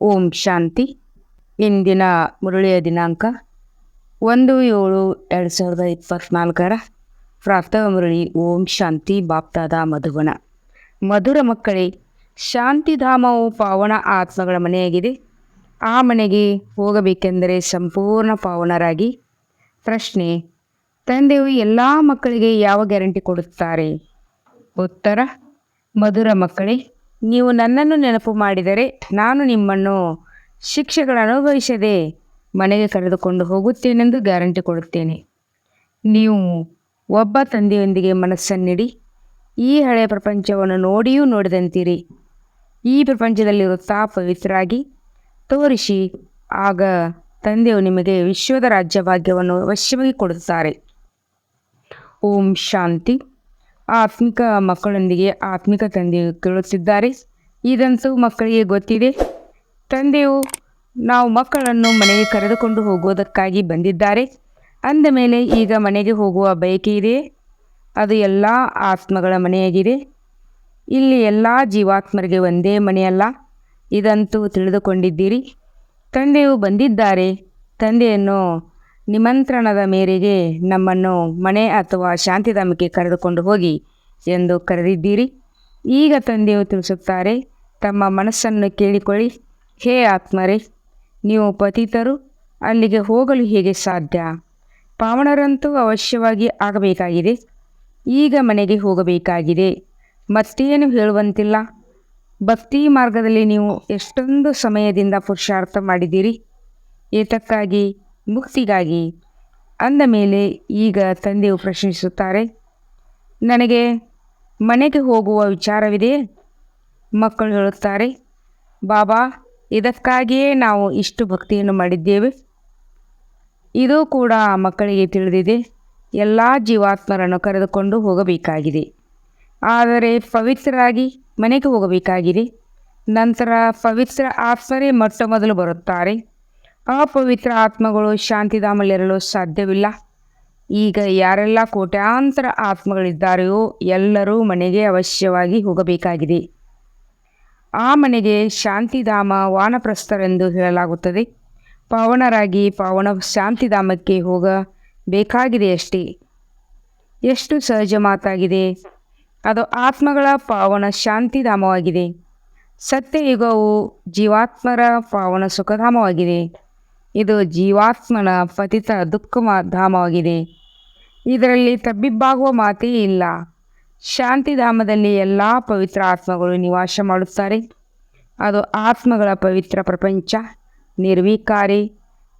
ಓಂ ಶಾಂತಿ. ಇಂದಿನ ಮುರುಳಿಯ ದಿನಾಂಕ ಒಂದು ಏಳು ಎರಡು ಸಾವಿರದ ಇಪ್ಪತ್ತ್ನಾಲ್ಕರ ಪ್ರಾರ್ಥವ ಮುರಳಿ ಓಂ ಶಾಂತಿ ಬಾಪ್ತಾದ ಮಧುವನ. ಮಧುರ ಮಕ್ಕಳೇ ಶಾಂತಿಧಾಮವು ಪಾವನ ಆತ್ಮಗಳ ಮನೆಯಾಗಿದೆ. ಆ ಮನೆಗೆ ಹೋಗಬೇಕೆಂದರೆ ಸಂಪೂರ್ಣ ಪಾವನರಾಗಿ. ಪ್ರಶ್ನೆ, ತಂದೆಯು ಎಲ್ಲ ಮಕ್ಕಳಿಗೆ ಯಾವ ಗ್ಯಾರಂಟಿ ಕೊಡುತ್ತಾರೆ? ಉತ್ತರ, ಮಧುರ ಮಕ್ಕಳೇ ನೀವು ನನ್ನನ್ನು ನೆನಪು ಮಾಡಿದರೆ ನಾನು ನಿಮ್ಮನ್ನು ಶಿಕ್ಷೆಗಳನ್ನು ಅನುಭವಿಸದೆ ಮನೆಗೆ ಕರೆದುಕೊಂಡು ಹೋಗುತ್ತೇನೆಂದು ಗ್ಯಾರಂಟಿ ಕೊಡುತ್ತೇನೆ. ನೀವು ಒಬ್ಬ ತಂದೆಯೊಂದಿಗೆ ಮನಸ್ಸನ್ನಿಡಿ. ಈ ಹಳೆಯ ಪ್ರಪಂಚವನ್ನು ನೋಡಿಯೂ ನೋಡಿದಂತೀರಿ. ಈ ಪ್ರಪಂಚದಲ್ಲಿರುವ ತಾ ಪವಿತ್ರಾಗಿ ತೋರಿಸಿ, ಆಗ ತಂದೆಯು ನಿಮಗೆ ವಿಶ್ವದ ರಾಜ್ಯಭಾಗ್ಯವನ್ನು ಅವಶ್ಯವಾಗಿ ಕೊಡುತ್ತಾರೆ. ಓಂ ಶಾಂತಿ. ಆತ್ಮಿಕ ಮಕ್ಕಳೊಂದಿಗೆ ಆತ್ಮಿಕ ತಂದೆಯು ಕೇಳುತ್ತಿದ್ದಾರೆ. ಇದಂತೂ ಮಕ್ಕಳಿಗೆ ಗೊತ್ತಿದೆ. ತಂದೆಯು ನಾವು ಮಕ್ಕಳನ್ನು ಮನೆಗೆ ಕರೆದುಕೊಂಡು ಹೋಗುವುದಕ್ಕಾಗಿ ಬಂದಿದ್ದಾರೆ. ಅಂದ ಮೇಲೆ ಈಗ ಮನೆಗೆ ಹೋಗುವ ಬಯಕೆ ಇದೆ. ಅದು ಎಲ್ಲ ಆತ್ಮಗಳ ಮನೆಯಾಗಿದೆ. ಇಲ್ಲಿ ಎಲ್ಲ ಜೀವಾತ್ಮರಿಗೆ ಒಂದೇ ಮನೆಯಲ್ಲ. ಇದಂತೂ ತಿಳಿದುಕೊಂಡಿದ್ದೀರಿ. ತಂದೆಯು ಬಂದಿದ್ದಾರೆ. ತಂದೆಯನ್ನು ನಿಮಂತ್ರಣದ ಮೇರೆಗೆ ನಮ್ಮನ್ನು ಮನೆ ಅಥವಾ ಶಾಂತಿಧಾಮಕ್ಕೆ ಕರೆದುಕೊಂಡು ಹೋಗಿ ಎಂದು ಕರೆದಿದ್ದೀರಿ. ಈಗ ತಂದೆಯು ತಿಳಿಸುತ್ತಾರೆ, ತಮ್ಮ ಮನಸ್ಸನ್ನು ಕೇಳಿಕೊಳ್ಳಿ. ಹೇ ಆತ್ಮರೇ, ನೀವು ಪತಿತರು, ಅಲ್ಲಿಗೆ ಹೋಗಲು ಹೇಗೆ ಸಾಧ್ಯ? ಪಾವಣರಂತೂ ಅವಶ್ಯವಾಗಿ ಆಗಬೇಕಾಗಿದೆ. ಈಗ ಮನೆಗೆ ಹೋಗಬೇಕಾಗಿದೆ. ಮತ್ತೇನು ಹೇಳುವಂತಿಲ್ಲ. ಭಕ್ತಿ ಮಾರ್ಗದಲ್ಲಿ ನೀವು ಎಷ್ಟೊಂದು ಸಮಯದಿಂದ ಪುರುಷಾರ್ಥ ಮಾಡಿದ್ದೀರಿ. ಏತಕ್ಕಾಗಿ ಮುಕ್ತಿಗಾಗಿ ಅಂದ ಮೇಲೆ ಈಗ ತಂದೆಯು ಪ್ರಶ್ನಿಸುತ್ತಾರೆ, ನನಗೆ ಮನೆಗೆ ಹೋಗುವ ವಿಚಾರವಿದೆ ಮಕ್ಕಳು ಹೇಳುತ್ತಾರೆ, ಬಾಬಾ, ಇದಕ್ಕಾಗಿಯೇ ನಾವು ಇಷ್ಟು ಭಕ್ತಿಯನ್ನು ಮಾಡಿದ್ದೇವೆ. ಇದು ಕೂಡ ಮಕ್ಕಳಿಗೆ ತಿಳಿದಿದೆ, ಎಲ್ಲ ಜೀವಾತ್ಮರನ್ನು ಕರೆದುಕೊಂಡು ಹೋಗಬೇಕಾಗಿದೆ. ಆದರೆ ಪವಿತ್ರರಾಗಿ ಮನೆಗೆ ಹೋಗಬೇಕಾಗಿದೆ. ನಂತರ ಪವಿತ್ರ ಆತ್ಮರೇ ಮೊಟ್ಟ ಮೊದಲು ಬರುತ್ತಾರೆ. ಅಪವಿತ್ರ ಆತ್ಮಗಳು ಶಾಂತಿಧಾಮಲ್ಲಿರಲು ಸಾಧ್ಯವಿಲ್ಲ. ಈಗ ಯಾರೆಲ್ಲ ಕೋಟ್ಯಾಂತರ ಆತ್ಮಗಳಿದ್ದಾರೆಯೋ ಎಲ್ಲರೂ ಮನೆಗೆ ಅವಶ್ಯವಾಗಿ ಹೋಗಬೇಕಾಗಿದೆ. ಆ ಮನೆಗೆ ಶಾಂತಿಧಾಮ ವಾನಪ್ರಸ್ಥರೆಂದು ಹೇಳಲಾಗುತ್ತದೆ. ಪಾವನರಾಗಿ ಪಾವನ ಶಾಂತಿಧಾಮಕ್ಕೆ ಹೋಗಬೇಕಾಗಿದೆ ಅಷ್ಟೇ. ಎಷ್ಟು ಸಹಜ ಮಾತಾಗಿದೆ. ಅದು ಆತ್ಮಗಳ ಪಾವನ ಶಾಂತಿಧಾಮವಾಗಿದೆ. ಸತ್ಯಯುಗವು ಜೀವಾತ್ಮರ ಪಾವನ ಸುಖಧಾಮವಾಗಿದೆ. ಇದು ಜೀವಾತ್ಮನ ಪತಿತ ದುಃಖ ಧಾಮವಾಗಿದೆ. ಇದರಲ್ಲಿ ತಬ್ಬಿಬ್ಬಾಗುವ ಮಾತೇ ಇಲ್ಲ. ಶಾಂತಿಧಾಮದಲ್ಲಿ ಎಲ್ಲ ಪವಿತ್ರ ಆತ್ಮಗಳು ನಿವಾಸ ಮಾಡುತ್ತಾರೆ. ಅದು ಆತ್ಮಗಳ ಪವಿತ್ರ ಪ್ರಪಂಚ, ನಿರ್ವಿಕಾರಿ,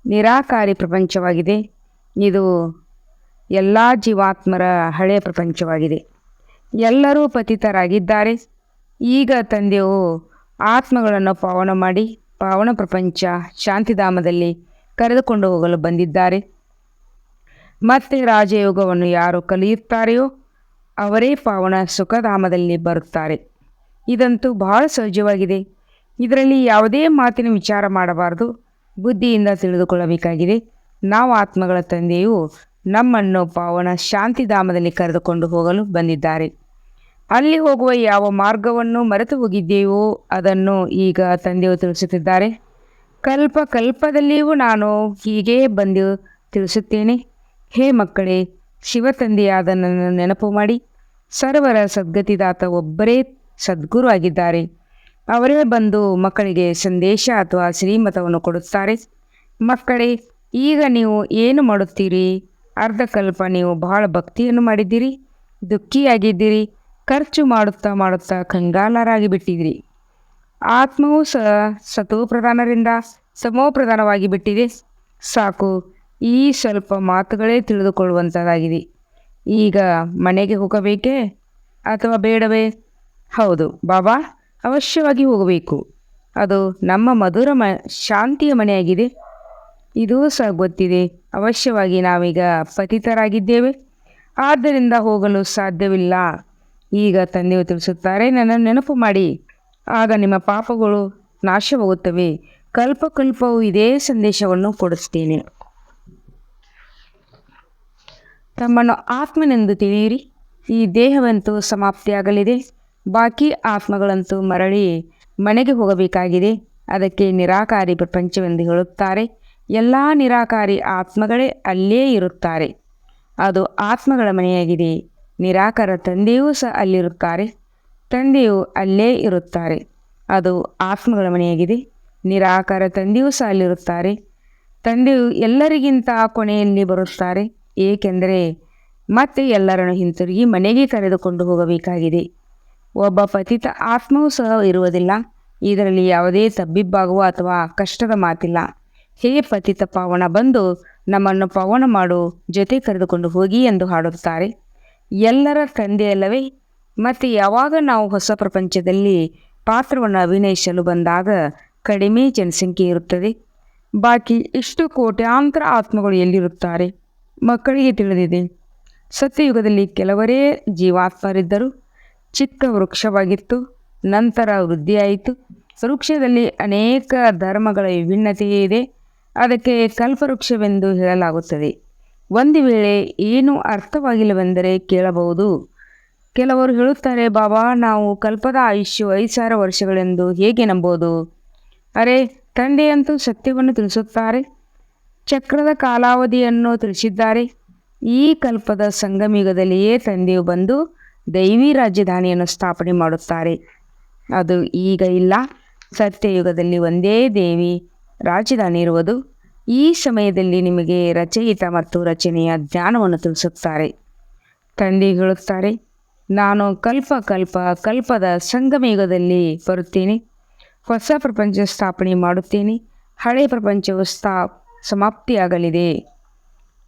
ನಿರಾಕಾರಿ ಪ್ರಪಂಚವಾಗಿದೆ. ಇದು ಎಲ್ಲ ಜೀವಾತ್ಮರ ಹಳೆಯ ಪ್ರಪಂಚವಾಗಿದೆ. ಎಲ್ಲರೂ ಪತಿತರಾಗಿದ್ದಾರೆ. ಈಗ ತಂದೆಯು ಆತ್ಮಗಳನ್ನು ಪಾವನ ಮಾಡಿ, ಪಾವನ ಪ್ರಪಂಚ ಶಾಂತಿಧಾಮದಲ್ಲಿ ಕರೆದುಕೊಂಡು ಹೋಗಲು ಬಂದಿದ್ದಾರೆ. ಮತ್ತೆ ರಾಜಯೋಗವನ್ನು ಯಾರು ಕಲಿಯುತ್ತಾರೆಯೋ ಅವರೇ ಪಾವನ ಸುಖಧಾಮದಲ್ಲಿ ಬರುತ್ತಾರೆ. ಇದಂತೂ ಬಹಳ ಸಹಜವಾಗಿದೆ. ಇದರಲ್ಲಿ ಯಾವುದೇ ಮಾತಿನ ವಿಚಾರ ಮಾಡಬಾರದು. ಬುದ್ಧಿಯಿಂದ ತಿಳಿದುಕೊಳ್ಳಬೇಕಾಗಿದೆ. ನಾವು ಆತ್ಮಗಳ ತಂದೆಯು ನಮ್ಮನ್ನು ಪಾವನ ಶಾಂತಿಧಾಮದಲ್ಲಿ ಕರೆದುಕೊಂಡು ಹೋಗಲು ಬಂದಿದ್ದಾರೆ. ಅಲ್ಲಿ ಹೋಗುವ ಯಾವ ಮಾರ್ಗವನ್ನು ಮರೆತು ಹೋಗಿದ್ದೇವೋ ಅದನ್ನು ಈಗ ತಂದೆಯು ತಿಳಿಸುತ್ತಿದ್ದಾರೆ. ಕಲ್ಪ ಕಲ್ಪದಲ್ಲಿಯೂ ನಾನು ಹೀಗೆ ಬಂದು ತಿಳಿಸುತ್ತೇನೆ. ಹೇ ಮಕ್ಕಳೇ, ಶಿವತಂದೆಯಾದ ನನ್ನ ನೆನಪು ಮಾಡಿ. ಸರ್ವರ ಸದ್ಗತಿದಾತ ಒಬ್ಬರೇ ಸದ್ಗುರು ಆಗಿದ್ದಾರೆ. ಅವರೇ ಬಂದು ಮಕ್ಕಳಿಗೆ ಸಂದೇಶ ಅಥವಾ ಶ್ರೀಮತವನ್ನು ಕೊಡುತ್ತಾರೆ. ಮಕ್ಕಳೇ, ಈಗ ನೀವು ಏನು ಮಾಡುತ್ತೀರಿ? ಅರ್ಧಕಲ್ಪ ನೀವು ಬಹಳ ಭಕ್ತಿಯನ್ನು ಮಾಡಿದ್ದೀರಿ. ದುಃಖಿಯಾಗಿದ್ದೀರಿ. ಖರ್ಚು ಮಾಡುತ್ತಾ ಮಾಡುತ್ತಾ ಕಂಗಾಲರಾಗಿ ಬಿಟ್ಟಿದ್ರಿ ಆತ್ಮವು ಸ ಸಮೋ ಪ್ರಧಾನವಾಗಿ ಬಿಟ್ಟಿದೆ. ಸಾಕು, ಈ ಸ್ವಲ್ಪ ಮಾತುಗಳೇ ತಿಳಿದುಕೊಳ್ಳುವಂಥದ್ದಾಗಿದೆ ಈಗ ಮನೆಗೆ ಹೋಗಬೇಕೇ ಅಥವಾ ಬೇಡವೇ? ಹೌದು, ಬಾಬಾ, ಅವಶ್ಯವಾಗಿ ಹೋಗಬೇಕು. ಅದು ನಮ್ಮ ಮಧುರ ಮ, ಶಾಂತಿಯ ಮನೆಯಾಗಿದೆ. ಇದು ಸಹ ಗೊತ್ತಿದೆ, ಅವಶ್ಯವಾಗಿ ನಾವೀಗ ಪತಿತರಾಗಿದ್ದೇವೆ. ಆದ್ದರಿಂದ ಹೋಗಲು ಸಾಧ್ಯವಿಲ್ಲ. ಈಗ ತಂದೆಯು ತಿಳಿಸುತ್ತಾರೆ, ನನ್ನನ್ನು ನೆನಪು ಮಾಡಿ. ಆಗ ನಿಮ್ಮ ಪಾಪಗಳು ನಾಶವಾಗುತ್ತವೆ. ಕಲ್ಪಕಲ್ಪವು ಇದೇ ಸಂದೇಶವನ್ನು ಕೊಡಿಸ್ತೇನೆ ತಮ್ಮನ್ನು ಆತ್ಮನೆಂದು ತಿಳಿಯಿರಿ. ಈ ದೇಹವಂತೂ ಸಮಾಪ್ತಿಯಾಗಲಿದೆ. ಬಾಕಿ ಆತ್ಮಗಳಂತೂ ಮರಳಿ ಮನೆಗೆ ಹೋಗಬೇಕಾಗಿದೆ. ಅದಕ್ಕೆ ನಿರಾಕಾರಿ ಪ್ರಪಂಚವೆಂದು ಹೇಳುತ್ತಾರೆ. ಎಲ್ಲ ನಿರಾಕಾರಿ ಆತ್ಮಗಳೇ ಅಲ್ಲೇ ಇರುತ್ತಾರೆ. ಅದು ಆತ್ಮಗಳ ಮನೆಯಾಗಿದೆ. ನಿರಾಕಾರ ತಂದೆಯೂ ಸಹ ಅಲ್ಲಿರುತ್ತಾರೆ. ತಂದೆಯು ಅಲ್ಲೇ ಇರುತ್ತಾರೆ. ಅದು ಆತ್ಮಗಳ ಮನೆಯಾಗಿದೆ. ನಿರಾಕಾರ ತಂದೆಯೂ ಸಹ ಅಲ್ಲಿರುತ್ತಾರೆ ತಂದೆಯು ಎಲ್ಲರಿಗಿಂತ ಕೊನೆಯಲ್ಲಿ ಬರುತ್ತಾರೆ. ಏಕೆಂದರೆ ಮತ್ತೆ ಎಲ್ಲರನ್ನು ಹಿಂತಿರುಗಿ ಮನೆಗೆ ಕರೆದುಕೊಂಡು ಹೋಗಬೇಕಾಗಿದೆ. ಒಬ್ಬ ಪತಿತ ಆತ್ಮವೂ ಸಹ ಇರುವುದಿಲ್ಲ. ಇದರಲ್ಲಿ ಯಾವುದೇ ತಬ್ಬಿಬ್ಬಾಗುವ ಅಥವಾ ಕಷ್ಟದ ಮಾತಿಲ್ಲ. ಹೇ ಪತಿತ ಪಾವನ, ಬಂದು ನಮ್ಮನ್ನು ಪಾವನ ಮಾಡು, ಜೊತೆ ಕರೆದುಕೊಂಡು ಹೋಗಿ ಎಂದು ಹಾಡುತ್ತಾರೆ. ಎಲ್ಲರ ತಂದೆಯಲ್ಲವೇ ಮತ್ತು ಯಾವಾಗ ನಾವು ಹೊಸ ಪ್ರಪಂಚದಲ್ಲಿ ಪಾತ್ರವನ್ನು ಅಭಿನಯಿಸಲು ಬಂದಾಗ ಕಡಿಮೆ ಜನಸಂಖ್ಯೆ ಇರುತ್ತದೆ. ಬಾಕಿ ಇಷ್ಟು ಕೋಟ್ಯಾಂತರ ಆತ್ಮಗಳು ಎಲ್ಲಿರುತ್ತಾರೆ? ಮಕ್ಕಳಿಗೆ ತಿಳಿದಿದೆ. ಸತ್ಯಯುಗದಲ್ಲಿ ಕೆಲವರೇ ಜೀವಾತ್ಮರಿದ್ದರು. ಚಿಕ್ಕ ವೃಕ್ಷವಾಗಿತ್ತು. ನಂತರ ವೃದ್ಧಿಯಾಯಿತು. ವೃಕ್ಷದಲ್ಲಿ ಅನೇಕ ಧರ್ಮಗಳ ವಿಭಿನ್ನತೆಯೇ ಇದೆ. ಅದಕ್ಕೆ ಕಲ್ಪವೃಕ್ಷವೆಂದು ಹೇಳಲಾಗುತ್ತದೆ. ಒಂದು ವೇಳೆ ಏನು ಅರ್ಥವಾಗಿಲ್ಲವೆಂದರೆ ಕೇಳಬಹುದು. ಕೆಲವರು ಹೇಳುತ್ತಾರೆ, ಬಾಬಾ, ನಾವು ಕಲ್ಪದ ಆಯುಷ್ಯ ಐದು ಸಾವಿರ ವರ್ಷಗಳೆಂದು ಹೇಗೆ ನಂಬೋದು? ಅರೆ, ತಂದೆಯಂತೂ ಸತ್ಯವನ್ನು ತಿಳಿಸುತ್ತಾರೆ, ಚಕ್ರದ ಕಾಲಾವಧಿಯನ್ನು ತಿಳಿಸಿದ್ದಾರೆ. ಈ ಕಲ್ಪದ ಸಂಗಮಿಗದಲ್ಲಿಯೇ ತಂದೆಯು ಬಂದು ದೈವಿ ರಾಜಧಾನಿಯನ್ನು ಸ್ಥಾಪನೆ ಮಾಡುತ್ತಾರೆ. ಅದು ಈಗ ಇಲ್ಲ. ಸತ್ಯಯುಗದಲ್ಲಿ ಒಂದೇ ದೇವಿ ರಾಜಧಾನಿ ಇರುವುದು. ಈ ಸಮಯದಲ್ಲಿ ನಿಮಗೆ ರಚಯಿತ ಮತ್ತು ರಚನೆಯ ಜ್ಞಾನವನ್ನು ತಿಳಿಸುತ್ತಾರೆ. ತಂದೆ ಹೇಳುತ್ತಾರೆ ನಾನು ಕಲ್ಪ ಕಲ್ಪ ಕಲ್ಪದ ಸಂಗಮಯುಗದಲ್ಲಿ ಬರುತ್ತೇನೆ. ಹೊಸ ಪ್ರಪಂಚ ಸ್ಥಾಪನೆ ಮಾಡುತ್ತೇನೆ. ಹಳೆಯ ಪ್ರಪಂಚವು ಸ್ಥಾ ಸಮಾಪ್ತಿಯಾಗಲಿದೆ.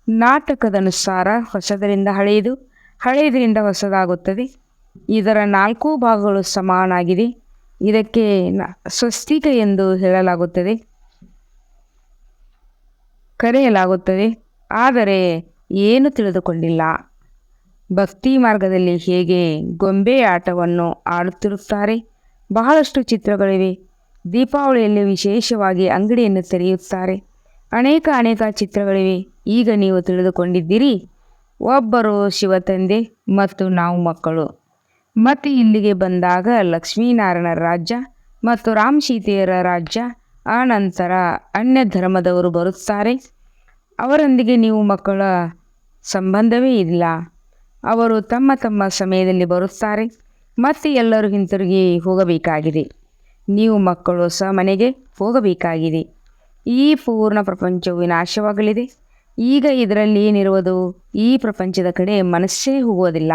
ನಾಟಕದನುಸಾರ ಹೊಸದರಿಂದ ಹಳೆಯದು, ಹಳೆಯದರಿಂದ ಹೊಸದಾಗುತ್ತದೆ. ಇದರ ನಾಲ್ಕು ಭಾಗಗಳು ಸಮಾನಾಗಿದೆ. ಇದಕ್ಕೆ ಸ್ವಸ್ತಿಕ ಎಂದು ಹೇಳಲಾಗುತ್ತದೆ. ಕರೆಯಲಾಗುತ್ತದೆ. ಆದರೆ ಏನು ತಿಳಿದುಕೊಂಡಿಲ್ಲ. ಭಕ್ತಿ ಮಾರ್ಗದಲ್ಲಿ ಹೇಗೆ ಗೊಂಬೆ ಆಟವನ್ನು ಆಡುತ್ತಿರುತ್ತಾರೆ? ಬಹಳಷ್ಟು ಚಿತ್ರಗಳಿವೆ. ದೀಪಾವಳಿಯಲ್ಲಿ ವಿಶೇಷವಾಗಿ ಅಂಗಡಿಯನ್ನು ತೆರೆಯುತ್ತಾರೆ. ಅನೇಕ ಅನೇಕ ಚಿತ್ರಗಳಿವೆ. ಈಗ ನೀವು ತಿಳಿದುಕೊಂಡಿದ್ದೀರಿ. ಒಬ್ಬರು ಶಿವ ತಂದೆ ಮತ್ತು ನಾವು ಮಕ್ಕಳು. ಮತ್ತು ಇಲ್ಲಿಗೆ ಬಂದಾಗ ಲಕ್ಷ್ಮೀನಾರಾಯಣ ರಾಜ್ಯ ಮತ್ತು ರಾಮ್ ಸೀತೆಯರ ರಾಜ್ಯ. ಆ ನಂತರ ಅನ್ಯ ಧರ್ಮದವರು ಬರುತ್ತಾರೆ. ಅವರೊಂದಿಗೆ ನೀವು ಮಕ್ಕಳ ಸಂಬಂಧವೇ ಇಲ್ಲ. ಅವರು ತಮ್ಮ ತಮ್ಮ ಸಮಯದಲ್ಲಿ ಬರುತ್ತಾರೆ. ಮತ್ತೆ ಎಲ್ಲರೂ ಹಿಂತಿರುಗಿ ಹೋಗಬೇಕಾಗಿದೆ. ನೀವು ಮಕ್ಕಳು ಸಹ ಮನೆಗೆ ಹೋಗಬೇಕಾಗಿದೆ. ಈ ಪೂರ್ಣ ಪ್ರಪಂಚವು ವಿನಾಶವಾಗಲಿದೆ ಈಗ ಇದರಲ್ಲಿ ಏನಿರುವುದು? ಈ ಪ್ರಪಂಚದ ಕಡೆ ಮನಸ್ಸೇ ಹೋಗೋದಿಲ್ಲ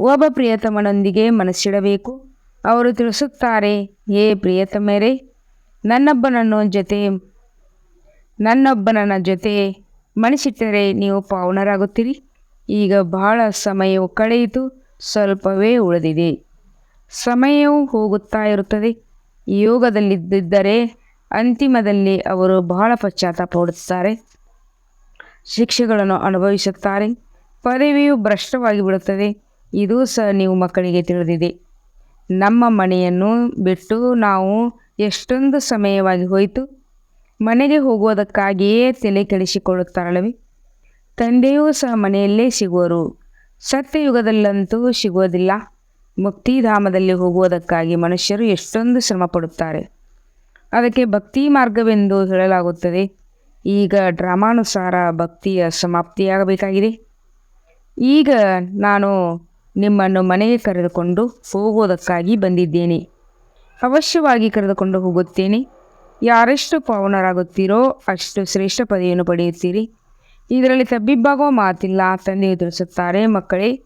ಒಬ್ಬ ಪ್ರಿಯತಮನೊಂದಿಗೆ ಮನಸ್ಸಿಡಬೇಕು. ಅವರು ತಿಳಿಸುತ್ತಾರೆ ಏ ಪ್ರಿಯತಮರೇ, ನನ್ನೊಬ್ಬನನ್ನು ಜೊತೆ ನನ್ನೊಬ್ಬನನ್ನ ಜೊತೆ ಮನಸ್ಸಿಟ್ಟರೆ ನೀವು ಪಾವನರಾಗುತ್ತೀರಿ. ಈಗ ಬಹಳ ಸಮಯವು ಕಳೆಯಿತು, ಸ್ವಲ್ಪವೇ ಉಳಿದಿದೆ. ಸಮಯವು ಹೋಗುತ್ತಾ ಇರುತ್ತದೆ. ಯೋಗದಲ್ಲಿದ್ದರೆ ಅಂತಿಮದಲ್ಲಿ ಅವರು ಬಹಳ ಪಶ್ಚಾತ್ತಾಪ ಪಡುತ್ತಾರೆ. ಶಿಕ್ಷೆಗಳನ್ನು ಅನುಭವಿಸುತ್ತಾರೆ. ಪದವಿಯು ಭ್ರಷ್ಟವಾಗಿ ಬಿಡುತ್ತದೆ. ಇದು ಸಹ ನೀವು ಮಕ್ಕಳಿಗೆ ತಿಳಿದಿದೆ. ನಮ್ಮ ಮನೆಯನ್ನು ಬಿಟ್ಟು ನಾವು ಎಷ್ಟೊಂದು ಸಮಯವಾಗಿ ಹೋಯಿತು. ಮನೆಗೆ ಹೋಗುವುದಕ್ಕಾಗಿಯೇ ತಲೆ ಕೆಡಿಸಿಕೊಳ್ಳುತ್ತಾರಲ್ಲವೇ? ತಂದೆಯೂ ಸಹ ಮನೆಯಲ್ಲೇ ಸಿಗುವರು. ಸತ್ಯಯುಗದಲ್ಲಂತೂ ಸಿಗೋದಿಲ್ಲ ಮುಕ್ತಿಧಾಮದಲ್ಲಿ ಹೋಗುವುದಕ್ಕಾಗಿ ಮನುಷ್ಯರು ಎಷ್ಟೊಂದು ಶ್ರಮ ಪಡುತ್ತಾರೆ ಅದಕ್ಕೆ ಭಕ್ತಿ ಮಾರ್ಗವೆಂದು ಹೇಳಲಾಗುತ್ತದೆ. ಈಗ ಡ್ರಾಮಾನುಸಾರ ಭಕ್ತಿಯ ಸಮಾಪ್ತಿಯಾಗಬೇಕಾಗಿದೆ. ಈಗ ನಾನು ನಿಮ್ಮನ್ನು ಮನೆಗೆ ಕರೆದುಕೊಂಡು ಹೋಗುವುದಕ್ಕಾಗಿ ಬಂದಿದ್ದೇನೆ. ಅವಶ್ಯವಾಗಿ ಕರೆದುಕೊಂಡು ಹೋಗುತ್ತೇನೆ. ಯಾರೆಷ್ಟು ಪಾವನರಾಗುತ್ತೀರೋ ಅಷ್ಟು ಶ್ರೇಷ್ಠ ಪದವಿಯನ್ನು ಪಡೆಯುತ್ತೀರಿ. ಇದರಲ್ಲಿ ತಬ್ಬಿಬ್ಬಾಗುವ ಮಾತಿಲ್ಲ ತಂದೆ ಎದುರಿಸುತ್ತಾರೆ ಮಕ್ಕಳೇ.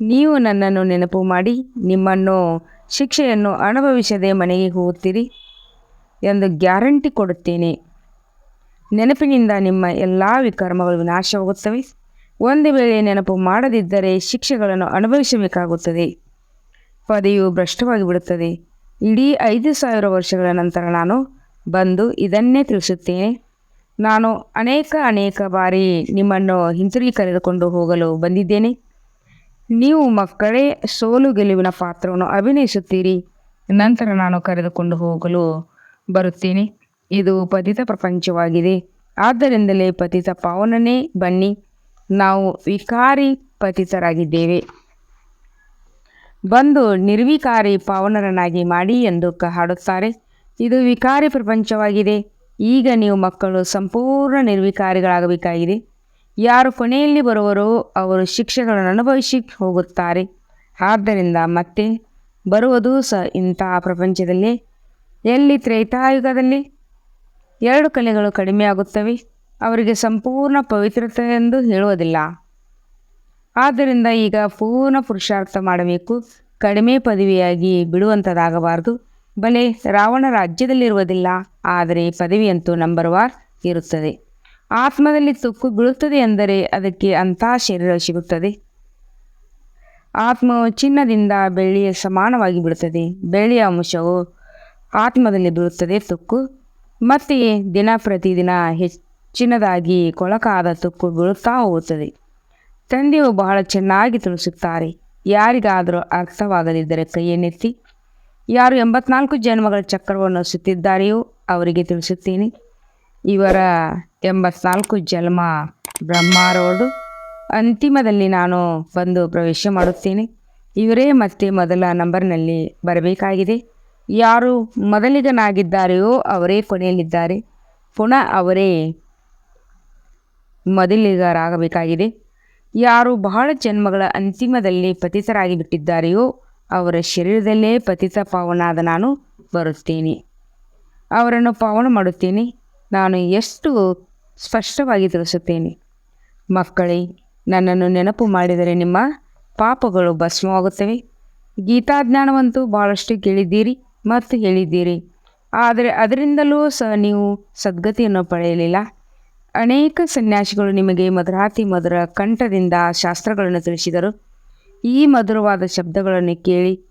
ನೀವು ನನ್ನನ್ನು ನೆನಪು ಮಾಡಿ, ನಿಮ್ಮನ್ನು, ಶಿಕ್ಷೆಯನ್ನು ಅನುಭವಿಸದೆ ಮನೆಗೆ ಹೋಗುತ್ತೀರಿ ಎಂದು ಗ್ಯಾರಂಟಿ ಕೊಡುತ್ತೇನೆ. ನೆನಪಿನಿಂದ ನಿಮ್ಮ ಎಲ್ಲ ವಿಕರ್ಮಗಳು ನಾಶವಾಗುತ್ತವೆ ಒಂದು ವೇಳೆ ನೆನಪು ಮಾಡದಿದ್ದರೆ ಶಿಕ್ಷೆಗಳನ್ನು ಅನುಭವಿಸಬೇಕಾಗುತ್ತದೆ. ಪದೆಯು ಭ್ರಷ್ಟವಾಗಿ ಬಿಡುತ್ತದೆ. ಇಡೀ ಐದು ಸಾವಿರ ವರ್ಷಗಳ ನಂತರ ನಾನು ಬಂದು ಇದನ್ನೇ ತಿಳಿಸುತ್ತೇನೆ. ನಾನು ಅನೇಕ ಅನೇಕ ಬಾರಿ ನಿಮ್ಮನ್ನು ಹಿಂತಿರುಗಿ ಕರೆದುಕೊಂಡು ಹೋಗಲು ಬಂದಿದ್ದೇನೆ. ನೀವು ಮಕ್ಕಳೇ ಸೋಲು ಗೆಲುವಿನ ಪಾತ್ರವನ್ನು ಅಭಿನಯಿಸುತ್ತೀರಿ. ನಂತರ ನಾನು ಕರೆದುಕೊಂಡು ಹೋಗಲು ಬರುತ್ತೇನೆ. ಇದು ಪತಿತ ಪ್ರಪಂಚವಾಗಿದೆ. ಆದ್ದರಿಂದಲೇ ಪತಿತ ಪಾವನನೇ ಬನ್ನಿ. ನಾವು ವಿಕಾರಿ ಪತಿತರಾಗಿದ್ದೇವೆ. ಬಂದು ನಿರ್ವಿಕಾರಿ ಪಾವನರನ್ನಾಗಿ ಮಾಡಿ ಎಂದು ಹಾಡುತ್ತಾರೆ ಇದು ವಿಕಾರಿ ಪ್ರಪಂಚವಾಗಿದೆ. ಈಗ ನೀವು ಮಕ್ಕಳು ಸಂಪೂರ್ಣ ನಿರ್ವಿಕಾರಿಗಳಾಗಬೇಕಾಗಿದೆ. ಯಾರು ಕೊನೆಯಲ್ಲಿ ಬರುವರೋ ಅವರು ಶಿಕ್ಷೆಗಳನ್ನು ಅನುಭವಿಸಿ ಹೋಗುತ್ತಾರೆ. ಆದ್ದರಿಂದ ಮತ್ತೆ ಬರುವುದು ಸಹ ಇಂತಹ ಪ್ರಪಂಚದಲ್ಲಿ, ಎಲ್ಲಿ ತ್ರೇತಾಯುಗದಲ್ಲಿ ಎರಡು ಕಲೆಗಳು ಕಡಿಮೆಯಾಗುತ್ತವೆ, ಅವರಿಗೆ ಸಂಪೂರ್ಣ ಪವಿತ್ರತೆ ಎಂದು ಹೇಳುವುದಿಲ್ಲ. ಆದ್ದರಿಂದ ಈಗ ಪೂರ್ಣ ಪುರುಷಾರ್ಥ ಮಾಡಬೇಕು, ಕಡಿಮೆ ಪದವಿಯಾಗಿ ಬಿಡುವಂಥದ್ದಾಗಬಾರದು ಬಲೆ ರಾವಣ ರಾಜ್ಯದಲ್ಲಿರುವುದಿಲ್ಲ, ಆದರೆ ಪದವಿಯಂತೂ ನಂಬರ್ ವಾರ್ ಇರುತ್ತದೆ. ಆತ್ಮದಲ್ಲಿ ತುಕ್ಕು ಬೀಳುತ್ತದೆ ಎಂದರೆ ಅದಕ್ಕೆ ಅಂಥ ಶರೀರ ಸಿಗುತ್ತದೆ. ಆತ್ಮವು ಚಿನ್ನದಿಂದ ಬೆಳ್ಳಿಯ ಸಮಾನವಾಗಿ ಬಿಡುತ್ತದೆ ಬೆಳ್ಳಿಯ ಅಂಶವು ಆತ್ಮದಲ್ಲಿ ಬೀಳುತ್ತದೆ ತುಕ್ಕು ಮತ್ತೆ ದಿನ ಪ್ರತಿದಿನ ಹೆಚ್ಚಿನದಾಗಿ ಕೊಳಕಾದ ತುಕ್ಕು ಬೀಳುತ್ತಾ ಹೋಗುತ್ತದೆ. ತಂದೆಯು ಬಹಳ ಚೆನ್ನಾಗಿ ತಿಳಿಸುತ್ತಾರೆ. ಯಾರಿಗಾದರೂ ಅರ್ಥವಾಗದಿದ್ದರೆ ಕೈಯನ್ನೆತ್ತಿ ಯಾರು ಎಂಬತ್ನಾಲ್ಕು ಜನ್ಮಗಳ ಚಕ್ರವನ್ನು ಸುತ್ತಿದ್ದಾರೆಯೋ ಅವರಿಗೆ ತಿಳಿಸುತ್ತೀನಿ. ಇವರ ಎಂಬತ್ನಾಲ್ಕು ಜನ್ಮ ಬ್ರಹ್ಮಾರೋಡು. ಅಂತಿಮದಲ್ಲಿ ನಾನು ಬಂದು ಪ್ರವೇಶ ಮಾಡುತ್ತೇನೆ. ಇವರೇ ಮತ್ತೆ ಮೊದಲ ನಂಬರ್ನಲ್ಲಿ ಬರಬೇಕಾಗಿದೆ. ಯಾರು ಮೊದಲಿಗನಾಗಿದ್ದಾರೆಯೋ ಅವರೇ ಕೊನೆಯಲ್ಲಿದ್ದಾರೆ. ಪುನಃ ಅವರೇ ಮೊದಲಿಗರಾಗಬೇಕಾಗಿದೆ. ಯಾರು ಬಹಳ ಜನ್ಮಗಳ ಅಂತಿಮದಲ್ಲಿ ಪತಿತರಾಗಿ ಬಿಟ್ಟಿದ್ದಾರೆಯೋ ಅವರ ಶರೀರದಲ್ಲೇ ಪತಿತ ಪಾವನಾದ ನಾನು ಬರುತ್ತೇನೆ. ಅವರನ್ನು ಪಾವನ ಮಾಡುತ್ತೇನೆ. ನಾನು ಎಷ್ಟು ಸ್ಪಷ್ಟವಾಗಿ ತಿಳಿಸುತ್ತೇನೆ. ಮಕ್ಕಳೇ, ನನ್ನನ್ನು ನೆನಪು ಮಾಡಿದರೆ ನಿಮ್ಮ ಪಾಪಗಳು ಭಸ್ಮವಾಗುತ್ತವೆ. ಗೀತಾಜ್ಞಾನವಂತೂ ಭಾಳಷ್ಟು ಕೇಳಿದ್ದೀರಿ ಮತ್ತು ಹೇಳಿದ್ದೀರಿ. ಆದರೆ ಅದರಿಂದಲೂ ಸಹ ನೀವು ಸದ್ಗತಿಯನ್ನು ಪಡೆಯಲಿಲ್ಲ. ಅನೇಕ ಸನ್ಯಾಸಿಗಳು ನಿಮಗೆ ಮಧುರಾತಿ ಮಧುರ ಕಂಠದಿಂದ ಶಾಸ್ತ್ರಗಳನ್ನು ತಿಳಿಸಿದರು. ಈ ಮಧುರವಾದ ಶಬ್ದಗಳನ್ನು ಕೇಳಿ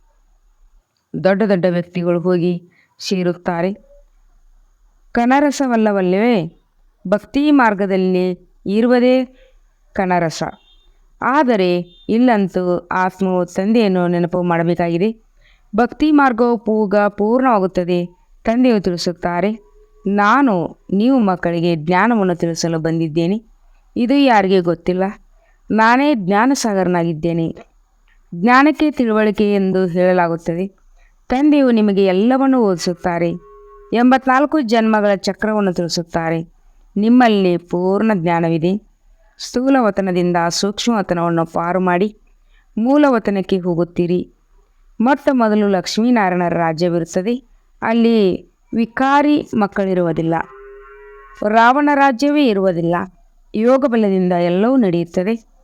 ದೊಡ್ಡ ದೊಡ್ಡ ವ್ಯಕ್ತಿಗಳು ಹೋಗಿ ಸೇರುತ್ತಾರೆ. ಕನರಸವಲ್ಲವಲ್ಲವೇ? ಭಕ್ತಿ ಮಾರ್ಗದಲ್ಲಿ ಇರುವುದೇ ಕನರಸ. ಆದರೆ ಇಲ್ಲಂತೂ ಆತ್ಮವು ತಂದೆಯನ್ನು ನೆನಪು ಮಾಡಬೇಕಾಗಿದೆ. ಭಕ್ತಿ ಮಾರ್ಗವು ಪೂಗ ಪೂರ್ಣವಾಗುತ್ತದೆ, ತಂದೆಯು ತಿಳಿಸುತ್ತಾರೆ, ನಾನು ನೀವು ಮಕ್ಕಳಿಗೆ ಜ್ಞಾನವನ್ನು ತಿಳಿಸಲು ಬಂದಿದ್ದೇನೆ. ಇದು ಯಾರಿಗೆ ಗೊತ್ತಿಲ್ಲ. ನಾನೇ ಜ್ಞಾನಸಾಗರನಾಗಿದ್ದೇನೆ. ಜ್ಞಾನಕ್ಕೆ ತಿಳುವಳಿಕೆ ಎಂದು ಹೇಳಲಾಗುತ್ತದೆ. ತಂದೆಯು ನಿಮಗೆ ಎಲ್ಲವನ್ನು ಓದಿಸುತ್ತಾರೆ. ಎಂಬತ್ನಾಲ್ಕು ಜನ್ಮಗಳ ಚಕ್ರವನ್ನು ತಿಳಿಸುತ್ತಾರೆ. ನಿಮ್ಮಲ್ಲಿ ಪೂರ್ಣ ಜ್ಞಾನವಿದೆ. ಸ್ಥೂಲವತನದಿಂದ ಸೂಕ್ಷ್ಮವತನವನ್ನು ಪಾರು ಮಾಡಿ ಮೂಲವತನಕ್ಕೆ ಹೋಗುತ್ತೀರಿ. ಮೊಟ್ಟ ಮೊದಲು ಲಕ್ಷ್ಮೀನಾರಾಯಣರ ರಾಜ್ಯವಿರುತ್ತದೆ. ಅಲ್ಲಿ ವಿಕಾರಿ ಮಕ್ಕಳಿರುವುದಿಲ್ಲ. ರಾವಣ ರಾಜ್ಯವೇ ಇರುವುದಿಲ್ಲ. ಯೋಗ ಬಲದಿಂದ ಎಲ್ಲವೂ ನಡೆಯುತ್ತದೆ.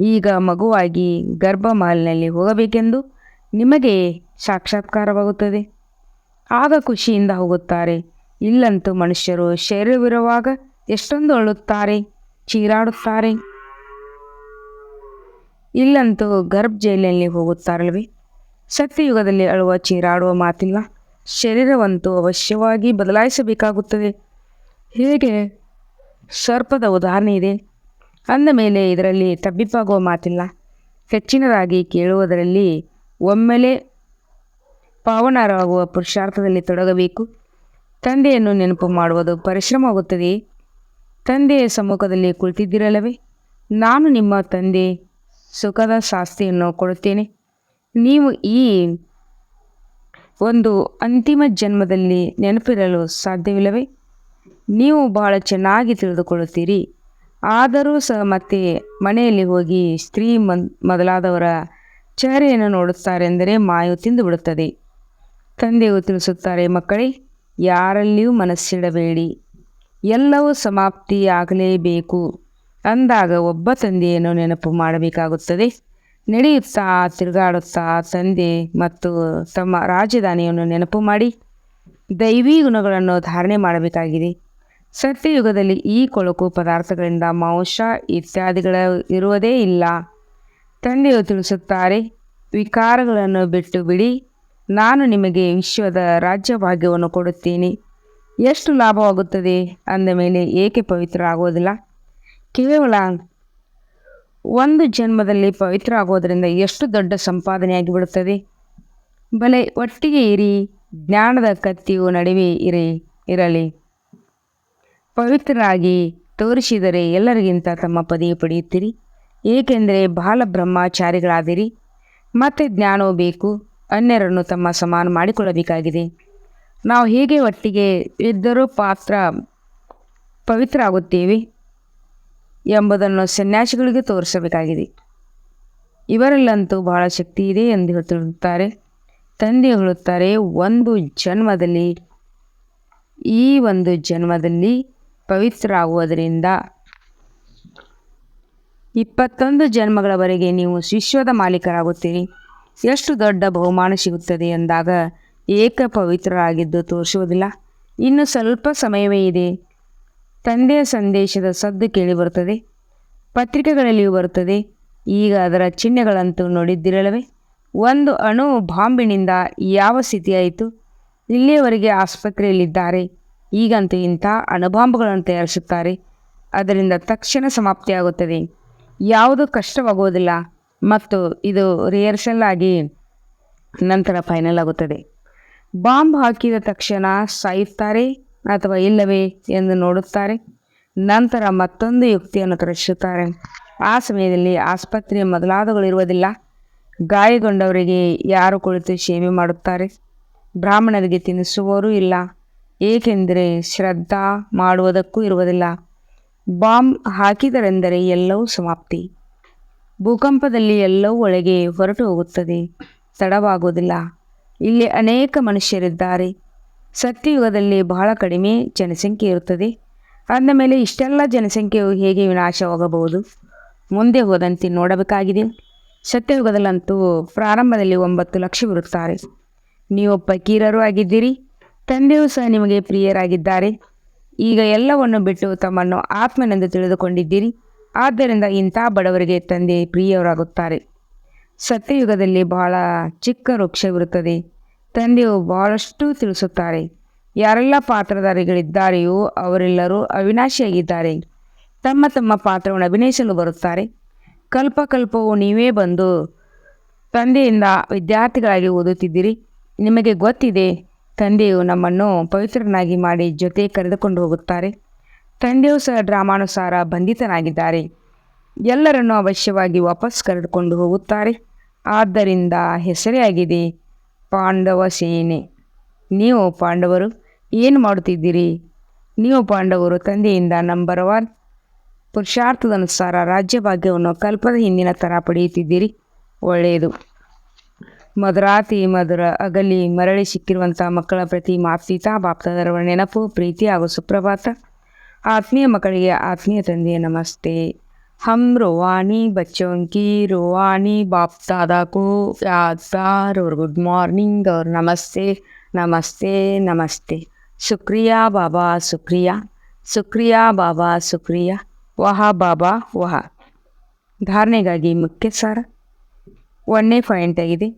ಈಗ ಮಗುವಾಗಿ ಗರ್ಭಮಾಲಿನಲ್ಲಿ ಹೋಗಬೇಕೆಂದು ನಿಮಗೆ ಸಾಕ್ಷಾತ್ಕಾರವಾಗುತ್ತದೆ. ಆಗ ಖುಷಿಯಿಂದ ಹೋಗುತ್ತಾರೆ. ಇಲ್ಲಂತೂ ಮನುಷ್ಯರು ಶರೀರವಿರುವಾಗ ಎಷ್ಟೊಂದು ಅಳುತ್ತಾರೆ, ಚೀರಾಡುತ್ತಾರೆ. ಇಲ್ಲಂತೂ ಗರ್ಭ ಜೈಲಿನಲ್ಲಿ ಹೋಗುತ್ತಾರಲ್ವೇ? ಸತ್ಯಯುಗದಲ್ಲಿ ಅಳುವ, ಚೀರಾಡುವ ಮಾತಿಲ್ಲ. ಶರೀರವಂತೂ ಅವಶ್ಯವಾಗಿ ಬದಲಾಯಿಸಬೇಕಾಗುತ್ತದೆ. ಹೇಗೆ ಸರ್ಪದ ಉದಾಹರಣೆ ಇದೆ. ಅಂದ ಮೇಲೆ ಇದರಲ್ಲಿ ತಬ್ಬಿಪ್ಪಾಗುವ ಮಾತಿಲ್ಲ. ಹೆಚ್ಚಿನದಾಗಿ ಕೇಳುವುದರಲ್ಲಿ ಒಮ್ಮೆಲೆ ಪಾವನಾರವಾಗುವ ಪುರುಷಾರ್ಥದಲ್ಲಿ ತೊಡಗಬೇಕು. ತಂದೆಯನ್ನು ನೆನಪು ಮಾಡುವುದು ಪರಿಶ್ರಮವಾಗುತ್ತದೆ. ತಂದೆಯ ಸಮ್ಮುಖದಲ್ಲಿ ಕುಳಿತಿದ್ದಿರಲ್ಲವೇ? ನಾನು ನಿಮ್ಮ ತಂದೆ ಸುಖದ ಶಾಸ್ತಿಯನ್ನು ಕೊಡುತ್ತೇನೆ. ನೀವು ಈ ಒಂದು ಅಂತಿಮ ಜನ್ಮದಲ್ಲಿ ನೆನಪಿರಲು ಸಾಧ್ಯವಿಲ್ಲವೇ? ನೀವು ಬಹಳ ಚೆನ್ನಾಗಿ ತಿಳಿದುಕೊಳ್ಳುತ್ತೀರಿ. ಆದರೂ ಸಹ ಮತ್ತೆ ಮನೆಯಲ್ಲಿ ಹೋಗಿ ಸ್ತ್ರೀ ಮೊದಲಾದವರ ಚಹರೆಯನ್ನು ನೋಡುತ್ತಾರೆ ಎಂದರೆ ಮಾಯು ತಿಂದು ಬಿಡುತ್ತದೆ ತಂದೆಯು ತಿಳಿಸುತ್ತಾರೆ, ಮಕ್ಕಳೇ, ಯಾರಲ್ಲಿಯೂ ಮನಸ್ಸಿಡಬೇಡಿ. ಎಲ್ಲವೂ ಸಮಾಪ್ತಿಯಾಗಲೇಬೇಕು. ಅಂದಾಗ ಒಬ್ಬ ತಂದೆಯನ್ನು ನೆನಪು ಮಾಡಬೇಕಾಗುತ್ತದೆ. ನಡೆಯುತ್ತಾ, ತಿರುಗಾಡುತ್ತಾ ತಂದೆ ಮತ್ತು ತಮ್ಮ ರಾಜಧಾನಿಯನ್ನು ನೆನಪು ಮಾಡಿ, ದೈವೀ ಗುಣಗಳನ್ನು ಧಾರಣೆ ಮಾಡಬೇಕಾಗಿದೆ. ಸತ್ಯಯುಗದಲ್ಲಿ ಈ ಕೊಳಕು ಪದಾರ್ಥಗಳಿಂದ ಮಾಂಸ ಇತ್ಯಾದಿಗಳ ಇರುವುದೇ ಇಲ್ಲ. ತಂದೆಯು ತಿಳಿಸುತ್ತಾರೆ, ವಿಕಾರಗಳನ್ನು ಬಿಟ್ಟು ಬಿಡಿ ನಾನು ನಿಮಗೆ ವಿಶ್ವದ ರಾಜ್ಯಭಾಗ್ಯವನ್ನು ಕೊಡುತ್ತೇನೆ. ಎಷ್ಟು ಲಾಭವಾಗುತ್ತದೆ? ಅಂದ ಮೇಲೆ ಏಕೆ ಪವಿತ್ರ ಆಗುವುದಿಲ್ಲ ಕೇವಲ ಒಂದು ಜನ್ಮದಲ್ಲಿ ಪವಿತ್ರ ಆಗೋದರಿಂದ ಎಷ್ಟು ದೊಡ್ಡ ಸಂಪಾದನೆಯಾಗಿ ಬಿಡುತ್ತದೆ? ಬಲೆ ಒಟ್ಟಿಗೆ ಇರಿ, ಜ್ಞಾನದ ಕತ್ತಿಯು ನಡುವೆ ಇರಿ, ಇರಲಿ. ಪವಿತ್ರರಾಗಿ ತೋರಿಸಿದರೆ ಎಲ್ಲರಿಗಿಂತ ತಮ್ಮ ಪದವಿ ಪಡೆಯುತ್ತೀರಿ. ಏಕೆಂದರೆ ಬಹಳ ಬ್ರಹ್ಮಚಾರಿಗಳಾದಿರಿ. ಮತ್ತೆ ಜ್ಞಾನವೂ ಬೇಕು. ಅನ್ಯರನ್ನು ತಮ್ಮ ಸಮಾನ ಮಾಡಿಕೊಳ್ಳಬೇಕಾಗಿದೆ. ನಾವು ಹೇಗೆ ಒಟ್ಟಿಗೆ ಇದ್ದರೂ ಪಾತ್ರ ಪವಿತ್ರ ಆಗುತ್ತೇವೆ ಎಂಬುದನ್ನು ಸನ್ಯಾಸಿಗಳಿಗೆ ತೋರಿಸಬೇಕಾಗಿದೆ. ಇವರಲ್ಲಂತೂ ಬಹಳ ಶಕ್ತಿ ಇದೆ ಎಂದು ಹೇಳುತ್ತಾರೆ. ತಂದೆ ಹೇಳುತ್ತಾರೆ, ಒಂದು ಜನ್ಮದಲ್ಲಿ, ಈ ಒಂದು ಜನ್ಮದಲ್ಲಿ ಪವಿತ್ರ ಆಗುವುದರಿಂದ ಇಪ್ಪತ್ತೊಂದು ಜನ್ಮಗಳವರೆಗೆ ನೀವು ಶಿಷ್ಯದ ಮಾಲೀಕರಾಗುತ್ತೀರಿ. ಎಷ್ಟು ದೊಡ್ಡ ಬಹುಮಾನ ಸಿಗುತ್ತದೆ ಎಂದಾಗ ಏಕ ಪವಿತ್ರರಾಗಿದ್ದು ತೋರಿಸುವುದಿಲ್ಲ. ಇನ್ನು ಸ್ವಲ್ಪ ಸಮಯವೇ ಇದೆ. ತಂದೆಯ ಸಂದೇಶದ ಸದ್ದು ಕೇಳಿಬರುತ್ತದೆ ಪತ್ರಿಕೆಗಳಲ್ಲಿಯೂ ಬರುತ್ತದೆ. ಈಗ ಅದರ ಚಿಹ್ನೆಗಳಂತೂ ನೋಡಿದ್ದಿರಲ್ಲವೇ? ಒಂದು ಅಣು ಬಾಂಬಿನಿಂದ ಯಾವ ಸ್ಥಿತಿಯಾಯಿತು? ಇಲ್ಲಿಯವರೆಗೆ ಆಸ್ಪತ್ರೆಯಲ್ಲಿದ್ದಾರೆ. ಈಗಂತೂ ಇಂಥ ಅಣುಬಾಂಬುಗಳನ್ನು ತಯಾರಿಸುತ್ತಾರೆ. ಅದರಿಂದ ತಕ್ಷಣ ಸಮಾಪ್ತಿಯಾಗುತ್ತದೆ. ಯಾವುದು ಕಷ್ಟವಾಗುವುದಿಲ್ಲ ಮತ್ತು ಇದು ರಿಹರ್ಸಲ್ ಆಗಿ ನಂತರ ಫೈನಲ್ ಆಗುತ್ತದೆ. ಬಾಂಬ್ ಹಾಕಿದ ತಕ್ಷಣ ಸಾಯುತ್ತಾರೆ ಅಥವಾ ಇಲ್ಲವೇ ಎಂದು ನೋಡುತ್ತಾರೆ. ನಂತರ ಮತ್ತೊಂದು ಯುಕ್ತಿಯನ್ನು ತರಿಸುತ್ತಾರೆ. ಆ ಸಮಯದಲ್ಲಿ ಆಸ್ಪತ್ರೆಯ ಮೊದಲಾದಗಳು ಇರುವುದಿಲ್ಲ. ಗಾಯಗೊಂಡವರಿಗೆ ಯಾರು ಕುಳಿತು ಸೇವೆ ಮಾಡುತ್ತಾರೆ? ಬ್ರಾಹ್ಮಣರಿಗೆ ತಿನ್ನಿಸುವವರೂ ಇಲ್ಲ. ಏಕೆಂದರೆ ಶ್ರದ್ಧಾ ಮಾಡುವುದಕ್ಕೂ ಇರುವುದಿಲ್ಲ. ಬಾಂಬ್ ಹಾಕಿದರೆಂದರೆ ಎಲ್ಲವೂ ಸಮಾಪ್ತಿ. ಭೂಕಂಪದಲ್ಲಿ ಎಲ್ಲವೂ ಒಳಗೆ ಹೊರಟು ಹೋಗುತ್ತದೆ. ತಡವಾಗುವುದಿಲ್ಲ. ಇಲ್ಲಿ ಅನೇಕ ಮನುಷ್ಯರಿದ್ದಾರೆ. ಸತ್ಯಯುಗದಲ್ಲಿ ಬಹಳ ಕಡಿಮೆ ಜನಸಂಖ್ಯೆ ಇರುತ್ತದೆ. ಅಂದ ಮೇಲೆ ಇಷ್ಟೆಲ್ಲ ಜನಸಂಖ್ಯೆಯು ಹೇಗೆ ವಿನಾಶವಾಗಬಹುದು? ಮುಂದೆ ಹೋದಂತೆ ನೋಡಬೇಕಾಗಿದೆ. ಸತ್ಯಯುಗದಲ್ಲಂತೂ ಪ್ರಾರಂಭದಲ್ಲಿ ಒಂಬತ್ತು ಲಕ್ಷವಿರುತ್ತಾರೆ ನೀವು ಕೀರರು ಆಗಿದ್ದೀರಿ. ತಂದೆಯೂ ಸಹ ನಿಮಗೆ ಪ್ರಿಯರಾಗಿದ್ದಾರೆ. ಈಗ ಎಲ್ಲವನ್ನು ಬಿಟ್ಟು ತಮ್ಮನ್ನು ಆತ್ಮನೆಂದು ತಿಳಿದುಕೊಂಡಿದ್ದೀರಿ. ಆದ್ದರಿಂದ ಇಂಥ ಬಡವರಿಗೆ ತಂದೆ ಪ್ರಿಯರಾಗುತ್ತಾರೆ. ಸತ್ಯಯುಗದಲ್ಲಿ ಬಹಳ ಚಿಕ್ಕ ವೃಕ್ಷವಿರುತ್ತದೆ. ತಂದೆಯು ಬಹಳಷ್ಟು ತಿಳಿಸುತ್ತಾರೆ. ಯಾರೆಲ್ಲ ಪಾತ್ರಧಾರಿಗಳಿದ್ದಾರೆಯೋ ಅವರೆಲ್ಲರೂ ಅವಿನಾಶಿಯಾಗಿದ್ದಾರೆ. ತಮ್ಮ ತಮ್ಮ ಪಾತ್ರವನ್ನು ಅಭಿನಯಿಸಲು ಬರುತ್ತಾರೆ. ಕಲ್ಪ ಕಲ್ಪವು ನೀವೇ ಬಂದು ತಂದೆಯಿಂದ ವಿದ್ಯಾರ್ಥಿಗಳಾಗಿ ಓದುತ್ತಿದ್ದೀರಿ. ನಿಮಗೆ ಗೊತ್ತಿದೆ ತಂದೆಯು ನಮ್ಮನ್ನು ಪವಿತ್ರನಾಗಿ ಮಾಡಿ ಜೊತೆ ಕರೆದುಕೊಂಡು ಹೋಗುತ್ತಾರೆ. ತಂದೆಯು ಸಹ ಡ್ರಾಮಾನುಸಾರ ಬಂಧಿತನಾಗಿದ್ದಾರೆ. ಎಲ್ಲರನ್ನೂ ಅವಶ್ಯವಾಗಿ ವಾಪಸ್ ಕರೆದುಕೊಂಡು ಹೋಗುತ್ತಾರೆ. ಆದ್ದರಿಂದ ಹೆಸರೇ ಆಗಿದೆ ಪಾಂಡವ ಸೇನೆ. ನೀವು ಪಾಂಡವರು, ಏನು ಮಾಡುತ್ತಿದ್ದೀರಿ? ನೀವು ಪಾಂಡವರು ತಂದೆಯಿಂದ ನಂಬರ್ ಒನ್ ಪುರುಷಾರ್ಥದನುಸಾರ ರಾಜ್ಯಭಾಗ್ಯವನ್ನು ಕಲ್ಪದ ಹಿಂದಿನ ಥರ ಪಡೆಯುತ್ತಿದ್ದೀರಿ. ಒಳ್ಳೆಯದು. ಮಧುರಾತಿ ಮಧುರ ಅಗಲಿ ಮರಳಿ ಸಿಕ್ಕಿರುವಂಥ ಮಕ್ಕಳ ಪ್ರತಿ ಮಾಪ್ತೀತಾ ಬಾಪ್ತಾದರವರ ನೆನಪು ಪ್ರೀತಿ ಹಾಗೂ ಸುಪ್ರಭಾತ ಆತ್ಮೀಯ ಮಕ್ಕಳಿಗೆ ಆತ್ಮೀಯ ತಂದೆಯ ನಮಸ್ತೆ ಹಮ್ ರೋವಾನಿ ಬಚ್ಚೋಂಕಿ ರೋವಾನಿ ಬಾಪ್ತಾದಾಕು ಯಾದಾರ್ ಅವ್ರ ಗುಡ್ ಮಾರ್ನಿಂಗ್ ಅವ್ರ ನಮಸ್ತೆ ನಮಸ್ತೆ ನಮಸ್ತೆ ಸುಕ್ರಿಯಾ ಬಾಬಾ ಸುಕ್ರಿಯಾ ಸುಕ್ರಿಯಾ ಬಾಬಾ ಸುಕ್ರಿಯಾ ವಹ ಬಾಬಾ ವಹ ಧಾರಣೆಗಾಗಿ ಮುಖ್ಯ ಸಾರ ಒಂದನೇ ಪಾಯಿಂಟ್ ಆಗಿದೆ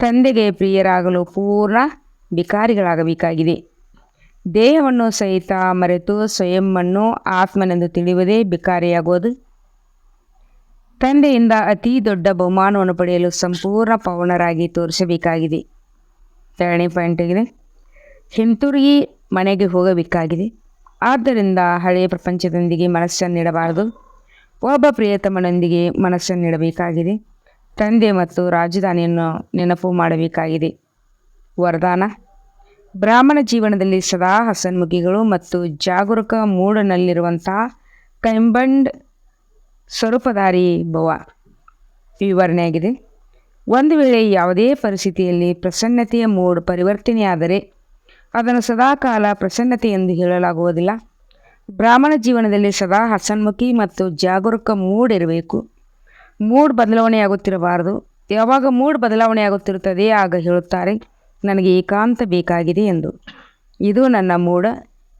ತಂದೆಗೆ ಪ್ರಿಯರಾಗಲು ಪೂರ್ಣ ಭಿಕಾರಿಗಳಾಗಬೇಕಾಗಿದೆ. ದೇಹವನ್ನು ಸಹಿತ ಮರೆತು ಸ್ವಯಂವನ್ನು ಆತ್ಮನೆಂದು ತಿಳಿಯುವುದೇ ಬಿಕಾರಿಯಾಗುವುದು ತಂದೆಯಿಂದ ಅತಿ ದೊಡ್ಡ ಬಹುಮಾನವನ್ನು ಪಡೆಯಲು ಸಂಪೂರ್ಣ ಪವನರಾಗಿ ತೋರಿಸಬೇಕಾಗಿದೆ. ಎರಡನೇ ಪಾಯಿಂಟ್ ಆಗಿದೆ. ಹಿಂತಿರುಗಿ ಮನೆಗೆ ಹೋಗಬೇಕಾಗಿದೆ. ಆದ್ದರಿಂದ ಹಳೆಯ ಪ್ರಪಂಚದೊಂದಿಗೆ ಮನಸ್ಸನ್ನಿಡಬಾರದು ಒಬ್ಬ ಪ್ರಿಯತಮನೊಂದಿಗೆ ಮನಸ್ಸನ್ನಿಡಬೇಕಾಗಿದೆ ತಂದೆ ಮತ್ತು ರಾಜಧಾನಿಯನ್ನು ನೆನಪು ಮಾಡಬೇಕಾಗಿದೆ. ವರದಾನ. ಬ್ರಾಹ್ಮಣ ಜೀವನದಲ್ಲಿ ಸದಾ ಹಸನ್ಮುಖಿಗಳು ಮತ್ತು ಜಾಗರೂಕ ಮೂಡನಲ್ಲಿರುವಂತಹ ಕೈಂಬಂಡ್ ಸ್ವರೂಪಧಾರಿ ಭವ. ವಿವರಣೆಯಾಗಿದೆ. ಒಂದು ವೇಳೆ ಯಾವುದೇ ಪರಿಸ್ಥಿತಿಯಲ್ಲಿ ಪ್ರಸನ್ನತೆಯ ಮೂಡ್ ಪರಿವರ್ತನೆಯಾದರೆ ಅದನ್ನು ಸದಾಕಾಲ ಪ್ರಸನ್ನತೆ ಎಂದು ಹೇಳಲಾಗುವುದಿಲ್ಲ. ಬ್ರಾಹ್ಮಣ ಜೀವನದಲ್ಲಿ ಸದಾ ಹಸನ್ಮುಖಿ ಮತ್ತು ಜಾಗರೂಕ ಮೂಡ್ ಇರಬೇಕು. ಮೂಡ್ ಬದಲಾವಣೆಯಾಗುತ್ತಿರಬಾರದು ಯಾವಾಗ ಮೂಡ್ ಬದಲಾವಣೆಯಾಗುತ್ತಿರುತ್ತದೆ ಆಗ ಹೇಳುತ್ತಾರೆ, ನನಗೆ ಏಕಾಂತ ಬೇಕಾಗಿದೆ ಎಂದು. ಇದು ನನ್ನ ಮೂಡ.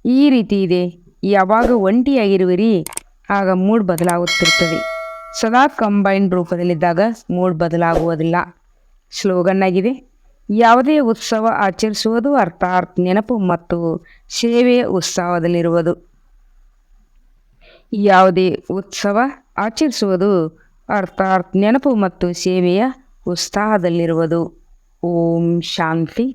ಈ ರೀತಿ ಇದೆ. ಯಾವಾಗ ಒಂಟಿಯಾಗಿರುವಿರಿ, ಆಗ ಮೂಡ್ ಬದಲಾಗುತ್ತಿರುತ್ತದೆ. ಸದಾ ಕಂಬೈನ್ಡ್ ರೂಪದಲ್ಲಿದ್ದಾಗ ಮೂಡ್ ಬದಲಾಗುವುದಿಲ್ಲ. ಸ್ಲೋಗನ್ ಆಗಿದೆ. ಯಾವುದೇ ಉತ್ಸವ ಆಚರಿಸುವುದು ಅರ್ಥಾತ್ ನೆನಪು ಮತ್ತು ಸೇವೆಯ ಉತ್ಸವದಲ್ಲಿರುವುದು. ಯಾವುದೇ ಉತ್ಸವ ಆಚರಿಸುವುದು ಅರ್ಥಾತ್ ನೆನಪು ಮತ್ತು ಸೇವೆಯ ಉತ್ಸಾಹದಲ್ಲಿರುವುದು. ಓಂ ಶಾಂತಿ.